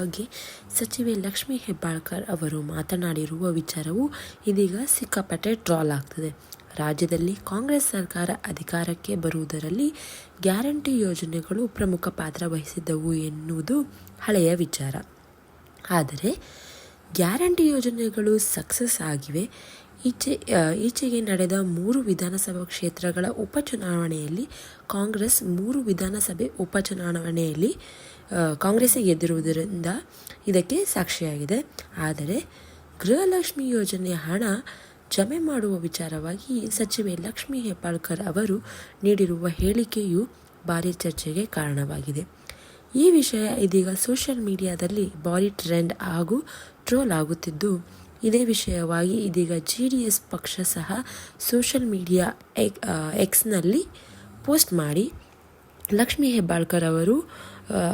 ಬಗ್ಗೆ ಸಚಿವೆ ಲಕ್ಷ್ಮೀ ಹೆಬ್ಬಾಳ್ಕರ್ ಅವರು ಮಾತನಾಡಿರುವ ವಿಚಾರವು ಇದೀಗ ಸಿಕ್ಕಾಪಟ್ಟೆ ಟ್ರಾಲ್ ಆಗ್ತದೆ. ರಾಜ್ಯದಲ್ಲಿ ಕಾಂಗ್ರೆಸ್ ಸರ್ಕಾರ ಅಧಿಕಾರಕ್ಕೆ ಬರುವುದರಲ್ಲಿ ಗ್ಯಾರಂಟಿ ಯೋಜನೆಗಳು ಪ್ರಮುಖ ಪಾತ್ರ ವಹಿಸಿದ್ದವು ಎನ್ನುವುದು ಹಳೆಯ ವಿಚಾರ. ಆದರೆ ಗ್ಯಾರಂಟಿ ಯೋಜನೆಗಳು ಸಕ್ಸಸ್ ಆಗಿವೆ. ಈಚೆ ಈಚೆಗೆ ನಡೆದ ಮೂರು ವಿಧಾನಸಭಾ ಕ್ಷೇತ್ರಗಳ ಉಪಚುನಾವಣೆಯಲ್ಲಿ ಕಾಂಗ್ರೆಸ್ ಮೂರು ವಿಧಾನಸಭೆ ಉಪಚುನಾವಣೆಯಲ್ಲಿ ಕಾಂಗ್ರೆಸ್ ಗೆದ್ದಿರುವುದರಿಂದ ಇದಕ್ಕೆ ಸಾಕ್ಷಿಯಾಗಿದೆ. ಆದರೆ ಗೃಹಲಕ್ಷ್ಮಿ ಯೋಜನೆಯ ಹಣ ಜಮೆ ಮಾಡುವ ವಿಚಾರವಾಗಿ ಸಚಿವೆ ಲಕ್ಷ್ಮೀ ಹೆಬ್ಬಾಳ್ಕರ್ ಅವರು ನೀಡಿರುವ ಹೇಳಿಕೆಯು ಭಾರಿ ಚರ್ಚೆಗೆ ಕಾರಣವಾಗಿದೆ. ಈ ವಿಷಯ ಇದೀಗ ಸೋಷಿಯಲ್ ಮೀಡಿಯಾದಲ್ಲಿ ಭಾರಿ ಟ್ರೆಂಡ್ ಹಾಗೂ ಟ್ರೋಲ್ ಆಗುತ್ತಿದ್ದು ಇದೇ ವಿಷಯವಾಗಿ ಇದೀಗ ಜೆ ಡಿ ಎಸ್ ಪಕ್ಷ ಸಹ ಸೋಷಲ್ ಮೀಡಿಯಾ ಎಕ್ಸ್ನಲ್ಲಿ ಪೋಸ್ಟ್ ಮಾಡಿ ಲಕ್ಷ್ಮೀ ಹೆಬ್ಬಾಳ್ಕರ್ ಅವರು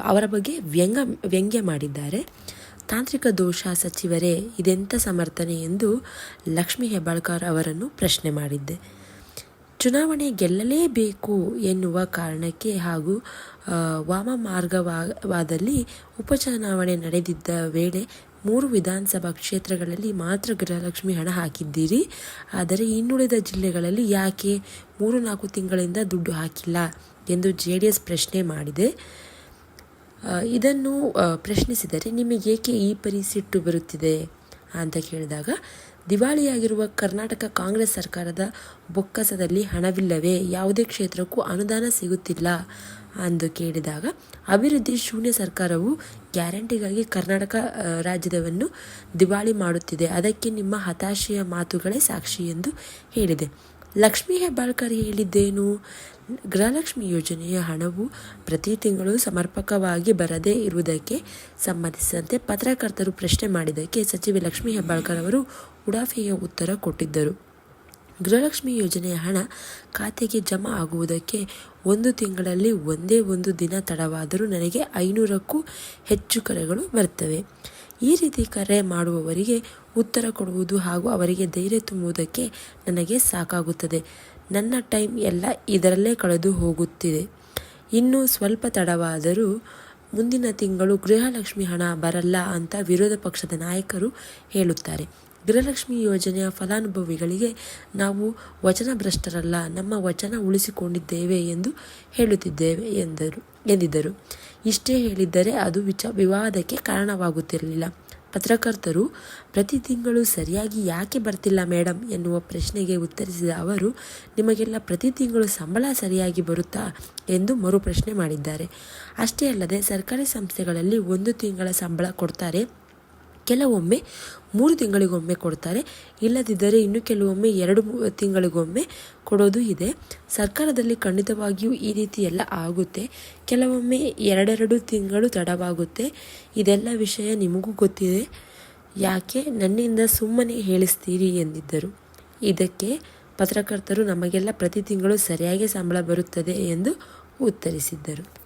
ಅವರ ಬಗ್ಗೆ ವ್ಯಂಗ್ಯ ವ್ಯಂಗ್ಯ ಮಾಡಿದ್ದಾರೆ. ತಾಂತ್ರಿಕ ದೋಷ ಸಚಿವರೇ ಇದೆಂಥ ಸಮರ್ಥನೆ ಎಂದು ಲಕ್ಷ್ಮೀ ಹೆಬ್ಬಾಳ್ಕರ್ ಅವರನ್ನು ಪ್ರಶ್ನೆ ಮಾಡಿದ್ದೆ. ಚುನಾವಣೆ ಗೆಲ್ಲಲೇಬೇಕು ಎನ್ನುವ ಕಾರಣಕ್ಕೆ ಹಾಗೂ ವಾಮ ಮಾರ್ಗವಾದಲ್ಲಿ ಉಪಚುನಾವಣೆ ನಡೆದಿದ್ದ ವೇಳೆ ಮೂರು ವಿಧಾನಸಭಾ ಕ್ಷೇತ್ರಗಳಲ್ಲಿ ಮಾತ್ರ ಗೃಹಲಕ್ಷ್ಮಿ ಹಣ ಹಾಕಿದ್ದೀರಿ. ಆದರೆ ಇನ್ನುಳಿದ ಜಿಲ್ಲೆಗಳಲ್ಲಿ ಯಾಕೆ ಮೂರು ನಾಲ್ಕು ತಿಂಗಳಿಂದ ದುಡ್ಡು ಹಾಕಿಲ್ಲ ಎಂದು ಜೆ ಡಿ ಎಸ್ ಪ್ರಶ್ನೆ ಮಾಡಿದೆ. ಇದನ್ನು ಪ್ರಶ್ನಿಸಿದರೆ ನಿಮಗೇಕೆ ಈ ಪರಿ ಸಿಟ್ಟು ಬರುತ್ತಿದೆ ಅಂತ ಕೇಳಿದಾಗ ದಿವಾಳಿಯಾಗಿರುವ ಕರ್ನಾಟಕ ಕಾಂಗ್ರೆಸ್ ಸರ್ಕಾರದ ಬೊಕ್ಕಸದಲ್ಲಿ ಹಣವಿಲ್ಲವೇ? ಯಾವುದೇ ಕ್ಷೇತ್ರಕ್ಕೂ ಅನುದಾನ ಸಿಗುತ್ತಿಲ್ಲ ಎಂದು ಕೇಳಿದಾಗ, ಅಭಿವೃದ್ಧಿ ಶೂನ್ಯ ಸರ್ಕಾರವು ಗ್ಯಾರಂಟಿಗಾಗಿ ಕರ್ನಾಟಕ ರಾಜ್ಯದವನ್ನು ದಿವಾಳಿ ಮಾಡುತ್ತಿದೆ. ಅದಕ್ಕೆ ನಿಮ್ಮ ಹತಾಶೆಯ ಮಾತುಗಳೇ ಸಾಕ್ಷಿ ಎಂದು ಹೇಳಿದೆ. ಲಕ್ಷ್ಮೀ ಹೆಬ್ಬಾಳ್ಕರ್ ಹೇಳಿದ್ದೇನು? ಗೃಹಲಕ್ಷ್ಮಿ ಯೋಜನೆಯ ಹಣವು ಪ್ರತಿ ತಿಂಗಳು ಸಮರ್ಪಕವಾಗಿ ಬರದೇ ಇರುವುದಕ್ಕೆ ಸಂಬಂಧಿಸಿದಂತೆ ಪತ್ರಕರ್ತರು ಪ್ರಶ್ನೆ ಮಾಡಿದ್ದಕ್ಕೆ ಸಚಿವೆ ಲಕ್ಷ್ಮೀ ಹೆಬ್ಬಾಳ್ಕರ್ ಅವರು ಉಡಾಫೆಯ ಉತ್ತರ ಕೊಟ್ಟಿದ್ದರು. ಗೃಹಲಕ್ಷ್ಮಿ ಯೋಜನೆಯ ಹಣ ಖಾತೆಗೆ ಜಮಾ ಆಗುವುದಕ್ಕೆ ಒಂದು ತಿಂಗಳಲ್ಲಿ ಒಂದೇ ಒಂದು ದಿನ ತಡವಾದರೂ ನನಗೆ ಐನೂರಕ್ಕೂ ಹೆಚ್ಚು ಕರೆಗಳು ಬರ್ತವೆ ಈ ರೀತಿ ಕರೆ ಮಾಡುವವರಿಗೆ ಉತ್ತರ ಕೊಡುವುದು ಹಾಗೂ ಅವರಿಗೆ ಧೈರ್ಯ ತುಂಬುವುದಕ್ಕೆ ನನಗೆ ಸಾಕಾಗುತ್ತದೆ. ನನ್ನ ಟೈಮ್ ಎಲ್ಲ ಇದರಲ್ಲೇ ಕಳೆದು ಹೋಗುತ್ತಿದೆ. ಇನ್ನೂ ಸ್ವಲ್ಪ ತಡವಾದರೂ ಮುಂದಿನ ತಿಂಗಳು ಗೃಹಲಕ್ಷ್ಮಿ ಹಣ ಬರಲ್ಲ ಅಂತ ವಿರೋಧ ಪಕ್ಷದ ನಾಯಕರು ಹೇಳುತ್ತಾರೆ. ಗೃಹಲಕ್ಷ್ಮಿ ಯೋಜನೆಯ ಫಲಾನುಭವಿಗಳಿಗೆ ನಾವು ವಚನ ಭ್ರಷ್ಟರಲ್ಲ ನಮ್ಮ ವಚನ ಉಳಿಸಿಕೊಂಡಿದ್ದೇವೆ ಎಂದು ಹೇಳುತ್ತಿದ್ದೇವೆ ಎಂದರು, ಎಂದಿದ್ದರು. ಇಷ್ಟೇ ಹೇಳಿದ್ದರೆ ಅದು ವಿಚ, ವಿವಾದಕ್ಕೆ ಕಾರಣವಾಗುತ್ತಿರಲಿಲ್ಲ. ಪತ್ರಕರ್ತರು ಪ್ರತಿ ತಿಂಗಳು ಸರಿಯಾಗಿ ಯಾಕೆ ಬರ್ತಿಲ್ಲ ಮೇಡಮ್ ಎನ್ನುವ ಪ್ರಶ್ನೆಗೆ ಉತ್ತರಿಸಿದ ಅವರು, ನಿಮಗೆಲ್ಲ ಪ್ರತಿ ತಿಂಗಳು ಸಂಬಳ ಸರಿಯಾಗಿ ಬರುತ್ತಾ ಎಂದು ಮರು ಪ್ರಶ್ನೆ ಮಾಡಿದ್ದಾರೆ. ಅಷ್ಟೇ ಅಲ್ಲದೆ ಸರ್ಕಾರಿ ಸಂಸ್ಥೆಗಳಲ್ಲಿ ಒಂದು ತಿಂಗಳ ಸಂಬಳ ಕೊಡ್ತಾರೆ. ಕೆಲವೊಮ್ಮೆ ಮೂರು ತಿಂಗಳಿಗೊಮ್ಮೆ ಕೊಡ್ತಾರೆ. ಇಲ್ಲದಿದ್ದರೆ ಇನ್ನು ಕೆಲವೊಮ್ಮೆ ಎರಡು ತಿಂಗಳಿಗೊಮ್ಮೆ ಕೊಡೋದು ಇದೆ. ಸರ್ಕಾರದಲ್ಲಿ ಖಂಡಿತವಾಗಿಯೂ ಈ ರೀತಿ ಎಲ್ಲ ಆಗುತ್ತೆ. ಕೆಲವೊಮ್ಮೆ ಎರಡೆರಡು ತಿಂಗಳು ತಡವಾಗುತ್ತೆ. ಇದೆಲ್ಲ ವಿಷಯ ನಿಮಗೂ ಗೊತ್ತಿದೆ. ಯಾಕೆ? ನನ್ನಿಂದ ಸುಮ್ಮನೆ ಹೇಳಿಸ್ತೀರಿ ಎಂದಿದ್ದರು. ಇದಕ್ಕೆ ಪತ್ರಕರ್ತರು ನಮಗೆಲ್ಲ ಪ್ರತಿ ತಿಂಗಳು ಸರಿಯಾಗಿ ಸಂಬಳ ಬರುತ್ತದೆ ಎಂದು ಉತ್ತರಿಸಿದ್ದರು.